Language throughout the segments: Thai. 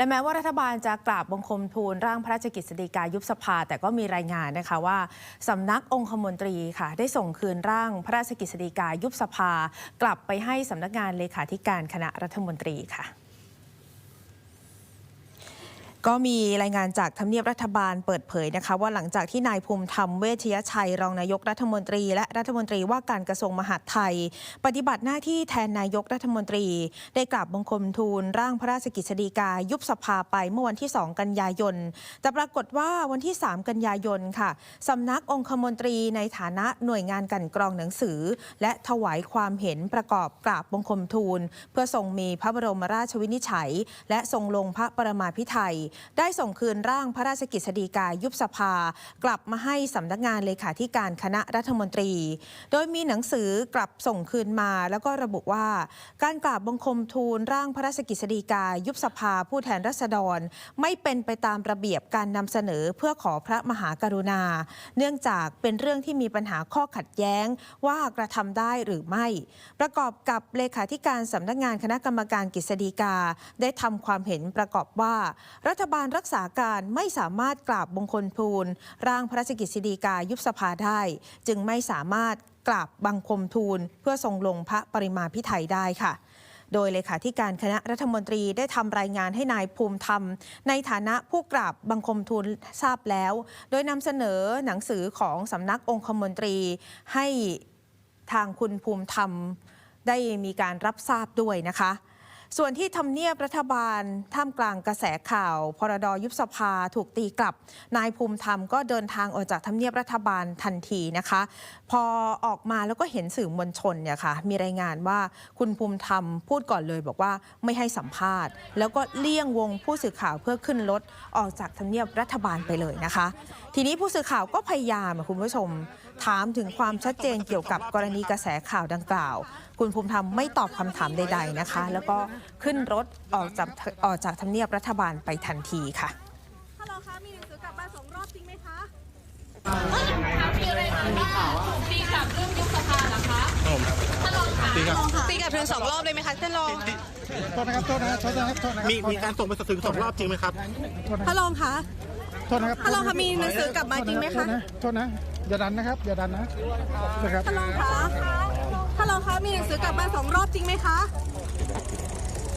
และแม้ว่ารัฐบาลจะกราบบังคมทูลร่างพระราชกิจสีกายุบสภา แต่ก็มีรายงานนะคะว่าสำนักองคมนตรีค่ะ ได้ส่งคืนร่างพระราชกิจสีกายุบสภา กลับไปให้สำนักงานเลขาธิการคณะรัฐมนตรีค่ะ ก็มีรายงานจากทำเนียบรัฐบาลเปิดเผยนะคะ ว่าหลังจากที่นายภูมิธรรมเวชยชัย รองนายกรัฐมนตรี และรัฐมนตรีว่าการกระทรวงมหาดไทย ปฏิบัติหน้าที่แทนนายกรัฐมนตรี ได้กราบบังคมทูลร่างพระราชกิจสีกายุบสภาไปเมื่อวันที่ 2 กันยายน แต่ปรากฏว่าวันที่ 3 กันยายนค่ะสำนักองคมนตรีในฐานะหน่วยงานกันกรองหนังสือ และถวายความเห็นประกอบกราบบังคมทูล เพื่อทรงมีพระบรมราชวินิจฉัย และทรงลงพระประมาพิไทยได้ส่งคืนร่างพระราชกิจสีกายุบสภา กลับมาให้สำนักงานเลขาธิการคณะรัฐมนตรี โดยมีหนังสือกลับส่งคืนมา แล้วก็ระบุว่า การกราบบังคมทูลร่างพระราชกิจสีกายุบสภาผู้แทนราษฎร ไม่เป็นไปตามระเบียบการนำเสนอเพื่อขอพระมหากรุณา เนื่องจากเป็นเรื่องที่มีปัญหาข้อขัดแย้งว่ากระทำได้หรือไม่ ประกอบกับเลขาธิการสำนักงานคณะกรรมการกฤษฎีกา ได้ทำความเห็นประกอบว่ารัฐฐบาลรักษาการไม่สามารถกราบบังคลทูล ร่างพระราชกิจสีกายุบสภาได้ จึงไม่สามารถกราบบังคมทูล เพื่อทรงลงพระปริมาพิไทยได้ค่ะโดยเลขาธิการคณะรัฐมนตรีได้ทำรายงานให้นายภูมิธรรม ในฐานะผู้กราบบังคมทูลทราบแล้ว โดยนำเสนอหนังสือของสำนักองคมนตรี ให้ทางคุณภูมิธรรมได้มีการรับทราบด้วยนะคะ ส่วนที่ทำเนียบรัฐบาลท่ามกลางกระแสข่าว พรดยุบสภาถูกตีกลับ นายภูมิธรรมก็เดินทางออกจากทำเนียบรัฐบาลทันทีนะคะ พอออกมาแล้วก็เห็นสื่อมวลชนเนี่ยค่ะมีรายงานว่าคุณภูมิธรรมพูดก่อนเลยบอกว่าไม่ให้สัมภาษณ์ แล้วก็เลี่ยงวงผู้สื่อข่าวเพื่อขึ้นรถออกจากทำเนียบรัฐบาลไปเลยนะคะ ทีนี้ผู้สื่อข่าวก็พยายามคุณผู้ชม ถามถึงความชัดเจนเกี่ยวกับกรณีกระแสข่าวดังกล่าว คุณภูมิธรรมไม่ตอบคำถามใด ๆนะคะ แล้วก็ขึ้นรถออกจากออกจากทำเนียบรัฐบาลไปทันทีค่ะฮัลโหลคะมีหนังสือกลับบ้านสองรอบจริงไหมคะตีกลับถึงสองรอบเลยไหมคะท่านรองโทษนะครับโทษนะครับโทษนะครับโทษนะครับมีมีการส่งไปถึงสองรอบจริงไหมครับฮัลโหลคะโทษนะครับฮัลโหลค่ะมีหนังสือกลับมาจริงไหมคะโทษนะโทษนะอย่าดันนะครับอย่าดันนะนะครับฮัลโหลคะ ฮัลโหลคะมีหนังสือกลับบ้านสองรอบจริงไหมคะ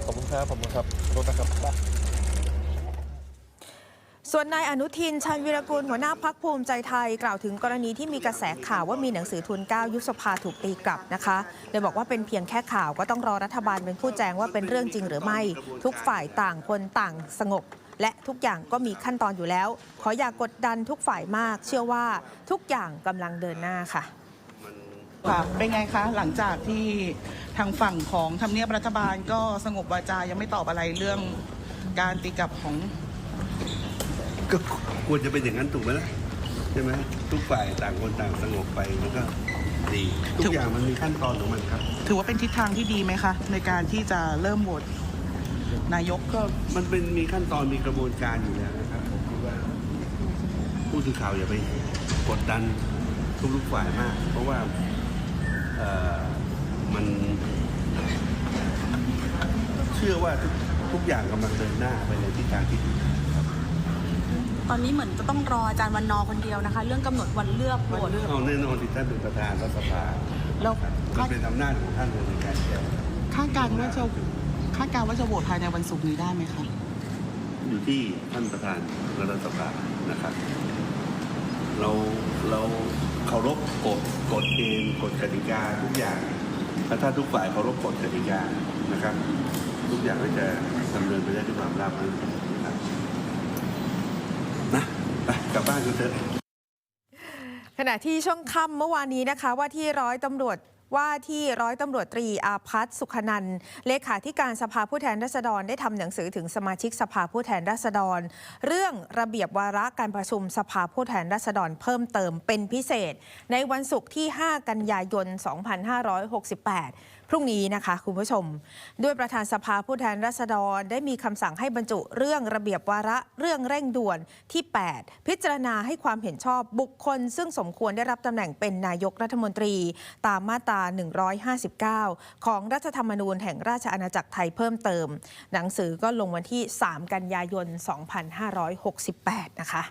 ขอบคุณครับขอบคุณครับรถนะครับส่วนนายอนุทินชาญวิรกูลหัวหน้าพักภูมิใจไทย กล่าวถึงกรณีที่มีกระแสข่าวว่ามีหนังสือทุนเกล้ายุบสภาถูกตีกลับนะคะโดยบอกว่าเป็นเพียงแค่ข่าวก็ต้องรอรัฐบาลเป็นผู้แจ้งว่าเป็นเรื่องจริงหรือไม่ ทุกฝ่ายต่างคนต่างสงบ และทุกอย่างก็มีขั้นตอนอยู่แล้ว ขออย่ากกดดันทุกฝ่ายมาก เชื่อว่าทุกอย่างกำลังเดินหน้าค่ะ ค่ะเป็นไงคะ หลังจากที่ทางฝั่งของทำเนียบรัฐบาลก็สงบวาจายังไม่ตอบอะไรเรื่องการตีกลับของ ก็ควรจะเป็นอย่างนั้นถูกไหมล่ะใช่ไหมทุกฝ่ายต่างคนต่างสงบไปมันก็ดีทุกอย่างมันมีขั้นตอนของมันครับ ถือว่าเป็นทิศทางที่ดีไหมคะ ในการที่จะเริ่มโหวตนายกก็มันเป็นมีขั้นตอนมีกระบวนการอยู่แล้วนะครับผมคิดว่าผู้สื่อข่าวอย่าไปกดดันทุกๆฝ่ายมาก เพราะว่าเอ่อ มันเชื่อว่าทุกทุกอย่างกำลังเดินหน้าไปในทิศทางที่ดีตอนนี้เหมือนจะต้องรออาจารย์วันนอร์คนเดียวนะคะ เรื่องกำหนดวันเลือกโหวตเอาแน่นอนที่ท่านเป็นประธานรัฐสภาแล้วมันเป็นอำนาจของท่านในการแก้คาดการณ์ว่าจะคาดการณ์ว่าจะโหวตภายในวันศุกร์นี้ได้ไหมคะอยู่ที่ท่านประธานรัฐสภานะครับ เราเราเคารพกฎกฎเกณฑ์กฎกติกาทุกอย่างและถ้าทุกฝ่ายเคารพกฎกติกานะครับ ทุกอย่างก็จะดำเนินไปได้ด้วยความราบรื่นนะครับนะไปกลับบ้านกันเถอะขณะที่ช่วงค่ำเมื่อวานนี้นะคะ ว่าที่ร้อยตำรวจ ว่าที่ร้อยตำรวจตรีอาพัฒสุขนันเลขาธิการสภาผู้แทนราษฎรได้ทำหนังสือถึงสมาชิกสภาผู้แทนราษฎร เรื่องระเบียบวาระการประชุมสภาผู้แทนราษฎรเพิ่มเติมเป็นพิเศษ ในวันศุกร์ที่ 5 กันยายน 2568พรุ่งนี้นะคะคุณผู้ชม ด้วยประธานสภาผู้แทนราษฎรได้มีคำสั่งให้บรรจุเรื่องระเบียบวาระเรื่องเร่งด่วนที่ 8 พิจารณาให้ความเห็นชอบบุคคล ซึ่งสมควรได้รับตำแหน่งเป็นนายกรัฐมนตรี ตามมาตรา 159 ของรัฐธรรมนูญแห่งราชอาณาจักรไทยเพิ่มเติม หนังสือก็ลงวันที่ 3 กันยายน 2568 นะคะ